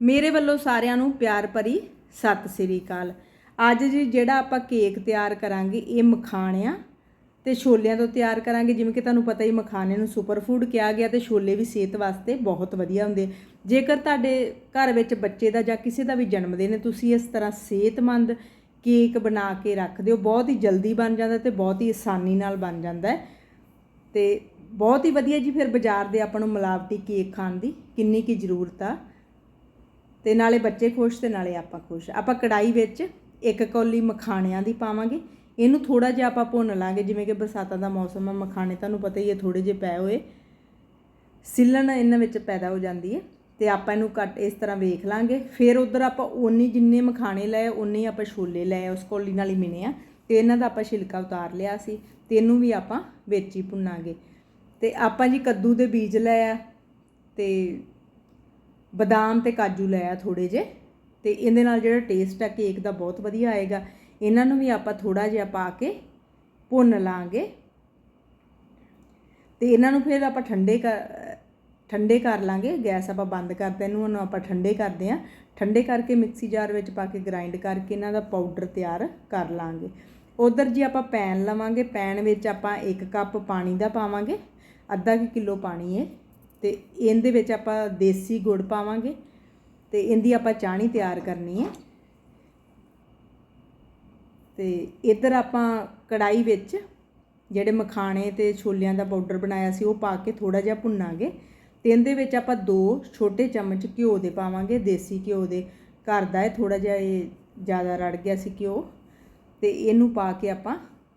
ਮੇਰੇ ਵੱਲੋਂ ਸਾਰਿਆਂ ਨੂੰ ਪਿਆਰ ਭਰੀ ਸਤਿ ਸ੍ਰੀ ਅਕਾਲ। ਅੱਜ ਜੀ ਜਿਹੜਾ ਆਪਾਂ ਕੇਕ ਤਿਆਰ ਕਰਾਂਗੇ, ਇਹ ਮਖਾਣ ਆ ਤੇ ਛੋਲਿਆਂ ਤੋਂ ਤਿਆਰ ਕਰਾਂਗੇ। ਜਿਵੇਂ ਕਿ ਤੁਹਾਨੂੰ ਪਤਾ ਹੀ ਮਖਾਣੇ ਨੂੰ ਸੁਪਰ ਫੂਡ ਕਿਹਾ ਗਿਆ ਤੇ ਛੋਲੇ ਵੀ ਸਿਹਤ ਵਾਸਤੇ ਬਹੁਤ ਵਧੀਆ ਹੁੰਦੇ। ਜੇਕਰ ਤੁਹਾਡੇ ਘਰ ਵਿੱਚ ਬੱਚੇ ਦਾ ਜਾਂ ਕਿਸੇ ਦਾ ਵੀ ਜਨਮ ਦਿਨ ਹੈ, ਤੁਸੀਂ ਇਸ ਤਰ੍ਹਾਂ ਸਿਹਤਮੰਦ ਕੇਕ ਬਣਾ ਕੇ ਰੱਖ ਦਿਓ ਬਹੁਤ ਹੀ ਜਲਦੀ ਬਣ ਜਾਂਦਾ ਤੇ ਬਹੁਤ ਹੀ ਆਸਾਨੀ ਨਾਲ ਬਣ ਜਾਂਦਾ ਹੈ। ਤੇ ਬਹੁਤ ਹੀ ਵਧੀਆ ਜੀ, ਫਿਰ ਬਾਜ਼ਾਰ ਦੇ ਆਪਾਂ ਨੂੰ ਮਿਲਾਵਟੀ ਕੇਕ ਖਾਣ ਦੀ ਕਿੰਨੀ ਕੀ ਜ਼ਰੂਰਤ ਆ। ਤੇ ਨਾਲੇ ਬੱਚੇ ਖੁਸ਼ ਤੇ ਨਾਲੇ ਆਪਾਂ ਖੁਸ਼। ਆਪਾਂ ਕੜਾਈ ਵਿੱਚ ਇੱਕ ਕੌਲੀ ਮਖਾਣਿਆਂ ਦੀ ਪਾਵਾਂਗੇ। ਇਹਨੂੰ ਥੋੜਾ ਜਿਹਾ ਆਪਾਂ ਭੁੰਨ ਲਾਂਗੇ, ਜਿਵੇਂ ਕਿ ਬਰਸਾਤਾਂ ਦਾ ਮੌਸਮ ਆ, ਮਖਾਣੇ ਤੁਹਾਨੂੰ ਪਤਾ ਹੀ ਹੈ ਥੋੜੇ ਜਿਹੇ ਪਏ ਹੋਏ। ਸਿੱਲਣ ਇਹਨਾਂ ਵਿੱਚ ਪੈਦਾ ਹੋ ਜਾਂਦੀ ਹੈ ਤੇ ਆਪਾਂ ਇਹਨੂੰ ਕੱਟ ਇਸ ਤਰ੍ਹਾਂ ਵੇਖ ਲਾਂਗੇ। ਫਿਰ ਉਧਰ ਆਪਾਂ ਓਨੀ ਜਿੰਨੇ ਮਖਾਣੇ ਲਏ ਉਨੇ ਹੀ ਆਪਾਂ ਛੋਲੇ ਲਏ, ਉਸ ਕੌਲੀ ਨਾਲ ਹੀ ਮਿਣੇ ਆ। ਤੇ ਇਹਨਾਂ ਦਾ ਆਪਾਂ ਛਿਲਕਾ ਉਤਾਰ ਲਿਆ ਸੀ ਤੇ ਇਹਨੂੰ ਵੀ ਆਪਾਂ ਵਿੱਚ ਹੀ ਭੁੰਨਾਂਗੇ। ਤੇ ਆਪਾਂ ਜੀ ਕੱਦੂ ਦੇ ਬੀਜ ਲਏ ਆ ਤੇ ਬਦਾਮ ਤੇ ਕਾਜੂ ਲਿਆ ਥੋੜੇ ਜੇ ਤੇ ਇਹਦੇ ਨਾਲ ਜਿਹੜਾ ਟੇਸਟ ਆ ਕੇਕ ਦਾ ਬਹੁਤ ਵਧੀਆ ਆਏਗਾ। ਇਹਨਾਂ ਨੂੰ ਵੀ ਆਪਾਂ ਥੋੜਾ ਜਿਹਾ ਪਾ ਕੇ ਭੁੰਨ ਲਾਂਗੇ। ਤੇ ਇਹਨਾਂ ਨੂੰ ਫਿਰ ਆਪਾਂ ਠੰਡੇ ਕਰ ਠੰਡੇ ਕਰ ਲਾਂਗੇ। ਗੈਸ ਆਪਾਂ ਬੰਦ ਕਰਦੇ ਇਹਨੂੰ ਨੂੰ ਆਪਾਂ ਠੰਡੇ ਕਰਦੇ ਆ ਠੰਡੇ ਕਰਕੇ ਮਿਕਸੀ ਜਾਰ ਵਿੱਚ ਪਾ ਕੇ ਗ੍ਰਾਈਂਡ ਕਰਕੇ ਇਹਨਾਂ ਦਾ ਪਾਊਡਰ ਤਿਆਰ ਕਰ ਲਾਂਗੇ। ਉਧਰ ਜੀ ਆਪਾਂ ਪੈਨ ਲਵਾਂਗੇ। ਪੈਨ ਵਿੱਚ ਆਪਾਂ 1 ਕੱਪ ਪਾਣੀ ਦਾ ਪਾਵਾਂਗੇ। ਅੱਧਾ ਕਿ ਕਿਲੋ ਪਾਣੀ ਹੈ। ਤੇ ਇਹਦੇ ਵਿੱਚ ਆਪਾਂ ਦੇਸੀ ਗੁੜ ਪਾਵਾਂਗੇ ਤੇ ਇਹਦੀ ਆਪਾਂ ਚਾਣੀ ਤਿਆਰ ਕਰਨੀ ਹੈ। ਤੇ ਇੱਧਰ ਆਪਾਂ ਕੜਾਈ ਵਿੱਚ ਜਿਹੜੇ ਮਖਾਣੇ ਤੇ ਛੋਲਿਆਂ ਦਾ ਪਾਊਡਰ ਬਣਾਇਆ ਸੀ, ਉਹ ਪਾ ਕੇ ਥੋੜਾ ਜਿਹਾ ਭੁੰਨਾਂਗੇ ਤੇ ਇਹਦੇ ਵਿੱਚ ਆਪਾਂ ਦੋ ਛੋਟੇ ਚਮਚ ਘਿਓ ਦੇ ਪਾਵਾਂਗੇ, ਦੇਸੀ ਘਿਓ ਦੇ। ਘਰ ਦਾ ਹੈ ਥੋੜਾ ਜਿਹਾ ਇਹ ਜ਼ਿਆਦਾ ਰੜ ਗਿਆ ਸੀ ਘਿਓ ਤੇ ਇਹਨੂੰ ਪਾ ਕੇ ਆਪਾਂ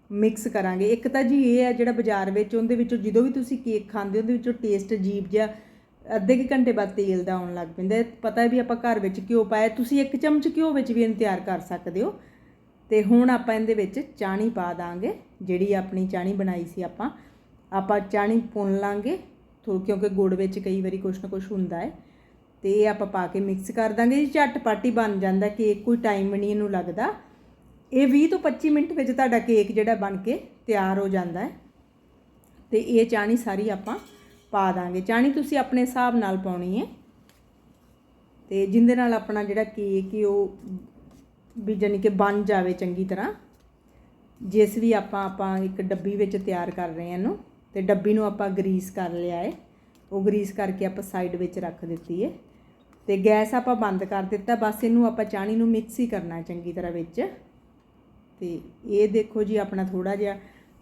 ਮਿਕਸ ਕਰਾਂਗੇ। ਇੱਕ ਤਾਂ ਜੀ ਇਹ ਹੈ ਜਿਹੜਾ ਬਾਜ਼ਾਰ ਵਿੱਚ, ਉਹਦੇ ਵਿੱਚੋਂ ਜਦੋਂ ਵੀ ਤੁਸੀਂ ਕੇਕ ਖਾਂਦੇ ਉਹਦੇ ਵਿੱਚੋਂ ਟੇਸਟ ਅਜੀਬ ਜਿਹਾ, ਅੱਧੇ ਕੁ ਘੰਟੇ ਬਾਅਦ ਤੇਲ ਦਾ ਆਉਣ ਲੱਗ ਪੈਂਦਾ। ਪਤਾ ਹੈ ਵੀ ਆਪਾਂ ਘਰ ਵਿੱਚ ਘਿਓ ਪਾਇਆ, ਤੁਸੀਂ ਇੱਕ ਚਮਚ ਘਿਓ ਵਿੱਚ ਵੀ ਇਹਨੂੰ ਤਿਆਰ ਕਰ ਸਕਦੇ ਹੋ। ਤੇ ਹੁਣ ਆਪਾਂ ਇਹਦੇ ਵਿੱਚ ਚਾਣੀ ਪਾ ਦਾਂਗੇ, ਜਿਹੜੀ ਆਪਣੀ ਚਾਣੀ ਬਣਾਈ ਸੀ ਆਪਾਂ। ਆਪਾਂ ਚਾਣੀ ਭੁੰਨ ਲਾਂਗੇ, ਥੋ, ਕਿਉਂਕਿ ਗੁੜ ਵਿੱਚ ਕਈ ਵਾਰੀ ਕੁਛ ਨਾ ਕੁਛ ਹੁੰਦਾ ਹੈ। ਤੇ ਇਹ ਆਪਾਂ ਪਾ ਕੇ ਮਿਕਸ ਕਰ ਦਾਂਗੇ। ਜੀ ਝਟਪਟ ਹੀ ਬਣ ਜਾਂਦਾ, ਕੇਕ ਕੋਈ ਟਾਈਮ ਨਹੀਂ ਇਹਨੂੰ ਲੱਗਦਾ। ਇਹ 20 ਤੋਂ 25 ਮਿੰਟ ਵਿੱਚ ਤੁਹਾਡਾ ਕੇਕ ਜਿਹੜਾ ਬਣ ਕੇ ਤਿਆਰ ਹੋ ਜਾਂਦਾ ਹੈ। ਤੇ ਇਹ ਚਾਣੀ ਸਾਰੀ ਆਪਾਂ ਪਾ ਦਾਂਗੇ। ਚਾਣੀ ਤੁਸੀਂ ਆਪਣੇ ਹਿਸਾਬ ਨਾਲ ਪਾਉਣੀ ਹੈ। ਤੇ ਜਿੰਦੇ ਨਾਲ ਆਪਣਾ ਜਿਹੜਾ ਕੇਕ ਹੈ, ਉਹ ਵੀ ਜਾਣੀ ਕਿ ਬਣ ਜਾਵੇ ਚੰਗੀ ਤਰ੍ਹਾਂ, ਜਿਸ ਵੀ ਆਪਾਂ ਆਪਾਂ ਇੱਕ ਡੱਬੀ ਵਿੱਚ ਤਿਆਰ ਕਰ ਰਹੇ ਹਾਂ ਇਹਨੂੰ, ਤੇ ਡੱਬੀ ਨੂੰ ਆਪਾਂ ਗਰੀਸ ਕਰ ਲਿਆ ਹੈ। ਉਹ ਗਰੀਸ ਕਰਕੇ ਆਪਾਂ ਸਾਈਡ ਵਿੱਚ ਰੱਖ ਦਿੱਤੀ ਹੈ। ਤੇ ਗੈਸ ਆਪਾਂ ਬੰਦ ਕਰ ਦਿੱਤਾ। ਬਸ ਇਹਨੂੰ ਆਪਾਂ ਚਾਣੀ ਨੂੰ ਮਿਕਸ ਹੀ ਕਰਨਾ ਚੰਗੀ ਤਰ੍ਹਾਂ ਵਿੱਚ। ਤੇ ਇਹ ਦੇਖੋ ਜੀ ਆਪਣਾ ਥੋੜਾ ਜਿਹਾ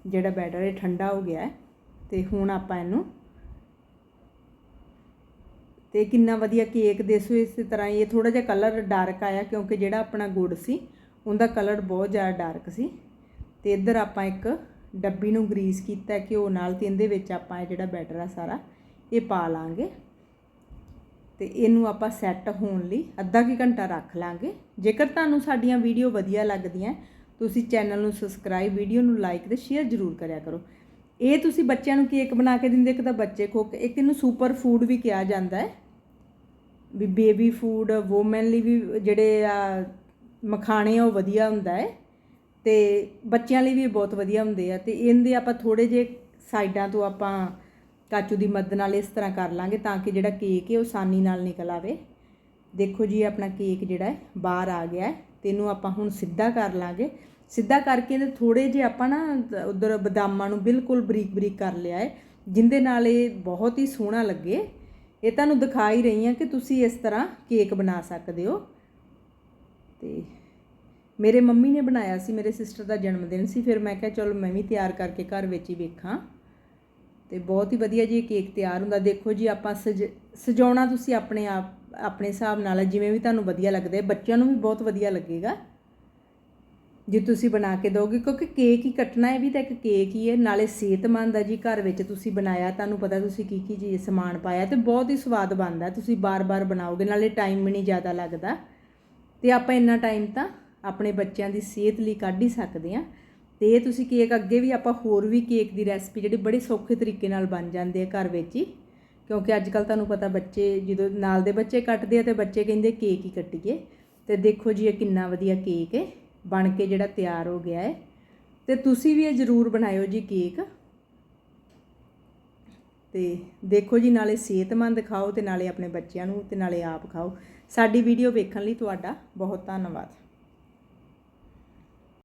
ਜਿਹੜਾ ਬੈਟਰ ਹੈ, ਠੰਡਾ ਹੋ ਗਿਆ ਹੈ ਤੇ ਹੁਣ ਆਪਾਂ ਇਹਨੂੰ ਤੇ ਕਿੰਨਾ ਵਧੀਆ ਕੇਕ ਦੇਖੋ ਇਸੇ ਤਰ੍ਹਾਂ ਹੀ ਇਹ ਥੋੜਾ ਜਿਹਾ ਕਲਰ ਡਾਰਕ ਆਇਆ ਕਿਉਂਕਿ ਜਿਹੜਾ ਆਪਣਾ ਗੁੜ ਸੀ, ਉਹਦਾ ਕਲਰ ਬਹੁਤ ਜ਼ਿਆਦਾ ਡਾਰਕ ਸੀ ਤੇ ਇੱਧਰ ਆਪਾਂ ਇੱਕ ਡੱਬੀ ਨੂੰ ਗਰੀਸ ਕੀਤਾ ਘਿਓ ਨਾਲ ਤੇ ਇਹਦੇ ਵਿੱਚ ਆਪਾਂ ਇਹ ਜਿਹੜਾ ਬੈਟਰ ਆ ਸਾਰਾ, ਇਹ ਪਾ ਲਾਂਗੇ ਤੇ ਇਹਨੂੰ ਆਪਾਂ ਸੈੱਟ ਹੋਣ ਲਈ ਅੱਧਾ ਕੀ ਘੰਟਾ ਰੱਖ ਲਾਂਗੇ। ਜੇਕਰ ਤੁਹਾਨੂੰ ਸਾਡੀਆਂ ਵੀਡੀਓ ਵਧੀਆ ਲੱਗਦੀਆਂ ਤੁਸੀਂ ਚੈਨਲ ਨੂੰ ਸਬਸਕ੍ਰਾਈਬ ਵੀਡੀਓ ਨੂੰ ਲਾਈਕ ਤੇ ਸ਼ੇਅਰ ਜ਼ਰੂਰ ਕਰਿਆ ਕਰੋ। ਇਹ ਤੁਸੀਂ ਬੱਚਿਆਂ ਨੂੰ ਕੇਕ ਬਣਾ ਕੇ ਦਿੰਦੇ ਇੱਕ ਤਾਂ ਬੱਚੇ ਖੁੱਕ ਇੱਕ ਇਹਨੂੰ ਸੁਪਰ ਫੂਡ ਵੀ ਕਿਹਾ ਜਾਂਦਾ ਹੈ। ਵੀ ਬੇਬੀ ਫੂਡ ਔਮਨ ਲਈ ਵੀ ਜਿਹੜੇ ਆ ਮਖਾਣੇ ਆ, ਉਹ ਵਧੀਆ ਹੁੰਦਾ ਹੈ। ਤੇ ਬੱਚਿਆਂ ਲਈ ਵੀ ਬਹੁਤ ਵਧੀਆ ਹੁੰਦੇ ਆ। ਤੇ ਇਹਦੇ ਆਪਾਂ ਥੋੜੇ ਜੇ ਸਾਈਡਾਂ ਤੋਂ ਆਪਾਂ ਕਾਚੂ ਦੀ ਮਦਦ ਨਾਲ ਇਸ ਤਰ੍ਹਾਂ ਕਰ ਲਾਂਗੇ ਤਾਂ ਕਿ ਜਿਹੜਾ ਕੇਕ ਹੈ ਉਹ ਆਸਾਨੀ ਨਾਲ ਨਿਕਲ ਆਵੇ। ਦੇਖੋ ਜੀ ਆਪਣਾ ਕੇਕ ਜਿਹੜਾ ਹੈ, ਬਾਹਰ ਆ ਗਿਆ ਹੈ। ਤੇ ਇਹਨੂੰ ਆਪਾਂ ਹੁਣ ਸਿੱਧਾ ਕਰ ਲਾਂਗੇ। ਸਿੱਧਾ ਕਰਕੇ ਇਹਦੇ ਥੋੜੇ ਜਿਹੇ ਆਪਾਂ ਨਾ ਉਧਰ ਬਦਾਮਾਂ ਨੂੰ ਬਿਲਕੁਲ ਬਰੀਕ ਬਰੀਕ ਕਰ ਲਿਆ ਹੈ ਜਿੰਦੇ ਨਾਲ ਇਹ ਬਹੁਤ ਹੀ ਸੋਹਣਾ ਲੱਗੇ। ਇਹ ਤੁਹਾਨੂੰ ਦਿਖਾ ਹੀ ਰਹੀ ਹਾਂ ਕਿ ਤੁਸੀਂ ਇਸ ਤਰ੍ਹਾਂ ਕੇਕ ਬਣਾ ਸਕਦੇ ਹੋ। ਤੇ ਮੇਰੇ ਮੰਮੀ ਨੇ ਬਣਾਇਆ ਸੀ, ਮੇਰੇ ਸਿਸਟਰ ਦਾ ਜਨਮ ਦਿਨ ਸੀ, ਫਿਰ ਮੈਂ ਕਿਹਾ ਚਲੋ ਮੈਂ ਵੀ ਤਿਆਰ ਕਰਕੇ ਘਰ ਵਿੱਚ ਹੀ ਵੇਖਾਂ। ਤੇ ਬਹੁਤ ਹੀ ਵਧੀਆ ਜੀ ਇਹ ਕੇਕ ਤਿਆਰ ਹੁੰਦਾ। ਦੇਖੋ ਜੀ ਆਪਾਂ ਸਜ, ਸਜਾਉਣਾ ਤੁਸੀਂ ਆਪਣੇ ਆਪ ਆਪਣੇ ਹਿਸਾਬ ਨਾਲ ਜਿਵੇਂ ਵੀ ਤੁਹਾਨੂੰ ਵਧੀਆ ਲੱਗਦਾ ਹੈ ਬੱਚਿਆਂ ਨੂੰ ਵੀ ਬਹੁਤ ਵਧੀਆ ਲੱਗੇਗਾ। ਜੇ ਤੁਸੀਂ ਬਣਾ ਕੇ ਦੋਗੇ, ਕਿਉਂਕਿ ਕੇਕ ਹੀ ਕੱਟਣਾ ਹੈ ਵੀ ਤਾਂ ਇੱਕ ਕੇਕ ਹੀ ਹੈ। ਨਾਲੇ ਸਿਹਤਮੰਦ ਹੈ ਜੀ, ਘਰ ਵਿੱਚ ਤੁਸੀਂ ਬਣਾਇਆ, ਤੁਹਾਨੂੰ ਪਤਾ ਤੁਸੀਂ ਕੀ ਕੀ ਚੀਜ਼, ਸਮਾਨ ਪਾਇਆ ਤੇ ਬਹੁਤ ਹੀ ਸਵਾਦ ਬਣਦਾ ਤੁਸੀਂ ਬਾਰ-ਬਾਰ ਬਣਾਓਗੇ, ਨਾਲੇ ਟਾਈਮ ਵੀ ਨਹੀਂ ਜ਼ਿਆਦਾ ਲੱਗਦਾ। ਤੇ ਆਪਾਂ ਇੰਨਾ ਟਾਈਮ ਤਾਂ ਆਪਣੇ ਬੱਚਿਆਂ ਦੀ ਸਿਹਤ ਲਈ ਕੱਢ ਹੀ ਸਕਦੇ ਹਾਂ। ਤੇ ਇਹ ਤੁਸੀਂ ਕੇਕ ਅੱਗੇ ਵੀ ਆਪਾਂ ਹੋਰ ਵੀ ਕੇਕ ਦੀ ਰੈਸਪੀ ਜਿਹੜੀ ਬੜੇ ਸੌਖੇ ਤਰੀਕੇ ਨਾਲ ਬਣ ਜਾਂਦੇ ਆ ਘਰ ਵਿੱਚ ਹੀ। ਕਿਉਂਕਿ ਅੱਜ ਕੱਲ ਤੁਹਾਨੂੰ ਪਤਾ ਬੱਚੇ ਜਦੋਂ ਨਾਲ ਦੇ ਬੱਚੇ ਕੱਟਦੇ ਆ ਤੇ ਬੱਚੇ ਕਹਿੰਦੇ ਕੇਕ ਹੀ ਕੱਟੀਏ। ਤੇ ਦੇਖੋ ਜੀ ਇਹ ਕਿੰਨਾ ਵਧੀਆ ਕੇਕ ਹੈ। ਬਣ ਕੇ ਜਿਹੜਾ ਤਿਆਰ ਹੋ ਗਿਆ ਹੈ। ਤੇ ਤੁਸੀਂ ਵੀ ਇਹ ਜ਼ਰੂਰ ਬਣਾਇਓ ਜੀ ਕੇਕ। ਤੇ ਦੇਖੋ ਜੀ, ਨਾਲੇ ਸਿਹਤਮੰਦ ਖਾਓ ਤੇ ਨਾਲੇ ਆਪਣੇ ਬੱਚਿਆਂ ਨੂੰ ਤੇ ਨਾਲੇ ਆਪ ਖਾਓ। ਸਾਡੀ ਵੀਡੀਓ ਵੇਖਣ ਲਈ ਤੁਹਾਡਾ ਬਹੁਤ ਧੰਨਵਾਦ।